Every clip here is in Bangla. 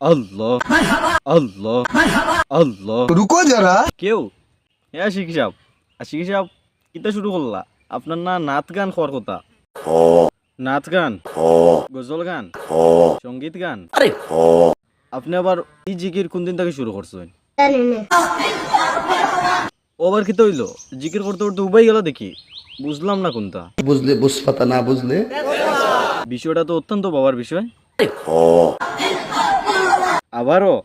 আল্লাহ আল্লাহ আল্লাহ। রুকো যারা। কেউ? হ্যাঁ শিখি সাহ আশিকি সাহ কিতা শুরু করলা। আপনার না নাচ গান খর কথা? নাচ গান? গজল গান? সংগীত গান? আপনি আবার এই জিকির কোন দিন থেকে শুরু করছেন? ওবার কি তৈল? জিকির করতে করতে উবাই গেল দেখি। বুঝলাম না কোনটা। বুঝলে বুঝপাতা না বুঝলে। বিষয়টা তো অত্যন্ত বাবার বিষয়। আবারও?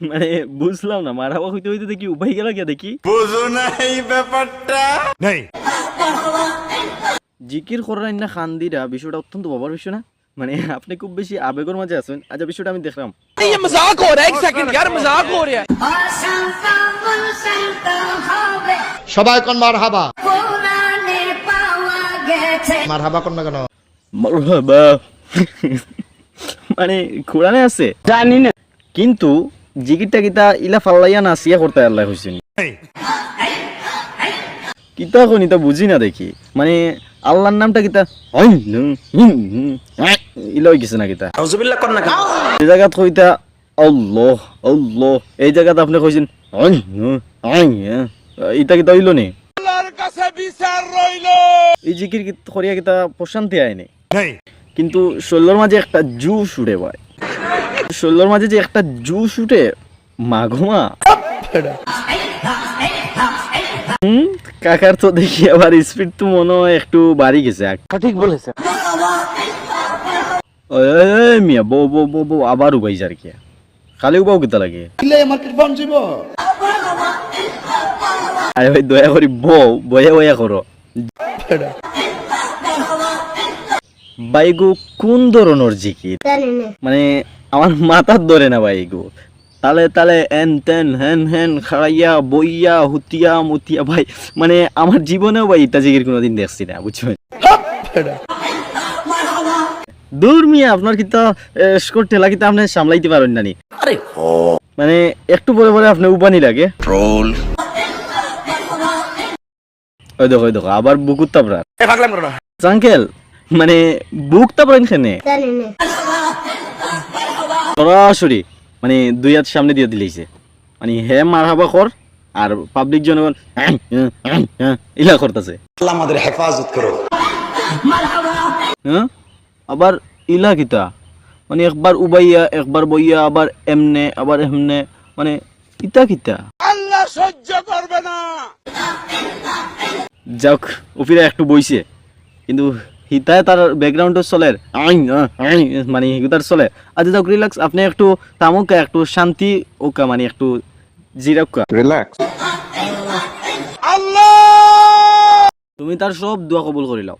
মানে বুঝলাম না মারাবা হইতে হইতে দেখি উবাই গেল গিয়া দেখি। বুঝো না এই ব্যাপারটা। নাই। জিকির করার না খান্দিরা বিষয়টা অত্যন্ত বাবার বিষয় না? মানে আপনি খুব বেশি আবেগের মাঝে আছেন। আচ্ছা বিষয়টা আমি দেখলাম। সবাই কোন মার হাবা মার হাবা কোন না কেন? মারহাবা। মানে কোরআনে আছে? জানি না। কিন্তু জিকিরটা কিতা ইলা ফাল্লাইয়া নাসিয়া করতে আল্লাহ হইছেন কিতা কোন ইতা বুঝি না দেখি। মানে আল্লাহর নামটা কিতা? নু, ইলা হই গেছে না কিতা? এই জায়গাত কইতা আল্লাহ আল্লাহ এই জায়গাত আপনি কইছেন হই নু, আই, আহ, ইতা কিতা হইল নি? এই জিকির কিত- করিয়া কিতা প্রশান্তি আয়নি কিন্তু শৈলর মাঝে একটা জু উঠে ভাই শৈলর মাঝে যে একটা জুস উঠে মাঘমা হুম, কাকার তো দেখি আবার স্পিড তো মনে হয় একটু বাড়ি গেছে। সঠিক বলেছে। মিয়া বউ বউ বউ বউ আবার উবাই যার কি। খালি উবাও কিতা লাগে? আরে ভাই দয়া করি বউ বয়া বয়া করো। বাইগু কোন ধরনের জিকির? মানে আমার মাথার ধরে না বাইগু তালে তালে এন তেন হেন হেন খাড়াইয়া বইয়া হুতিয়া মুতিয়া ভাই মানে আমার জীবনেও ভাই ইটা জিকির কোনোদিন দেখছি না বুঝছেন দূর মিয়া আপনার কিতা স্কোর ঠেলা কিতা আপনি সামলাইতে পারেন না মানে একটু পরে পরে আপনি উপানি লাগে। ওই দেখো ওই দেখো আবার বুকুর তাপরা আঙ্কেল মানে বুক তাপরেন খেনে সরাসরি মানে দুই হাত সামনে দিয়ে দিলেইছে। মানে হে মার হাবা কর আর পাবলিক জনগণ ইলা করতেছে। আমাদের হেফাজত করো হ্যাঁ? আবার ইলা কিতা? মানে একবার উবাইয়া একবার বইয়া আবার এমনে আবার এমনে মানে ইতা কিতা? আল্লাহ সহ্য করবে না। যাক উফিরা একটু বইছে। কিন্তু হিতায় তার ব্যাকগ্রাউন্ডে চলে। আইন আহ, মানে হিতার চলে। আচ্ছা যাক রিল্যাক্স আপনি একটু তামুকা একটু শান্তি ওকা মানে একটু জিরাক্কা রিল্যাক্স তুমি তার সব দোয়া কবুল করিলাও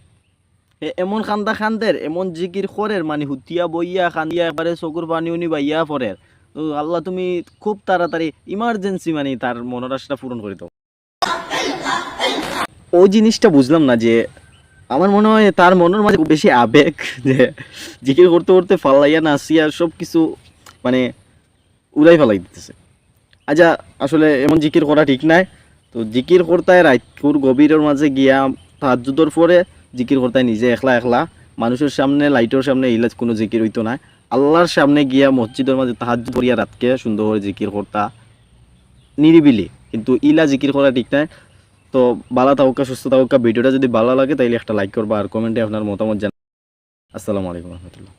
এ এমন খান্দা খান্দের এমন জিকির খরের মানে হুতিয়া বইয়া খান্দিয়া একবারে চকুর পানি উনি বাইয়া পরের আল্লাহ তুমি খুব তাড়াতাড়ি ইমার্জেন্সি মানে তার মনের আশাটা পূরণ করে দাও। ওই জিনিসটা বুঝলাম না যে আমার মনে হয় তার মনের মাঝে খুব বেশি আবেগ যে জিকির করতে করতে ফাল্লাইয়া নাসিয়া সব কিছু মানে উড়াই ফেলাই দিতেছে। আচ্ছা আসলে এমন জিকির করা ঠিক নাই। তো জিকির করতায় রাইতকুর গভীরের মাঝে গিয়া তাহাজুদর পরে জিকির করতায় নিজে একলা একলা মানুষের সামনে, লাইটের সামনে ইলাজ কোনো জিকির হইতো না। আল্লাহর সামনে গিয়া মসজিদের মাঝে তাহাজুদ করিয়া রাতকে সুন্দর করে জিকির করতা। নিরিবিলি, কিন্তু ইলা জিকির করা ঠিক নাই। তো বালা তাওকা সুস্থ তাওকা ভিডিওটা যদি ভালো লাগে, তাইলে একটা লাইক করবা আর কমেন্টে আপনার মতামত জানা আসসালামু আলাইকুম রহমতুল্লাহ।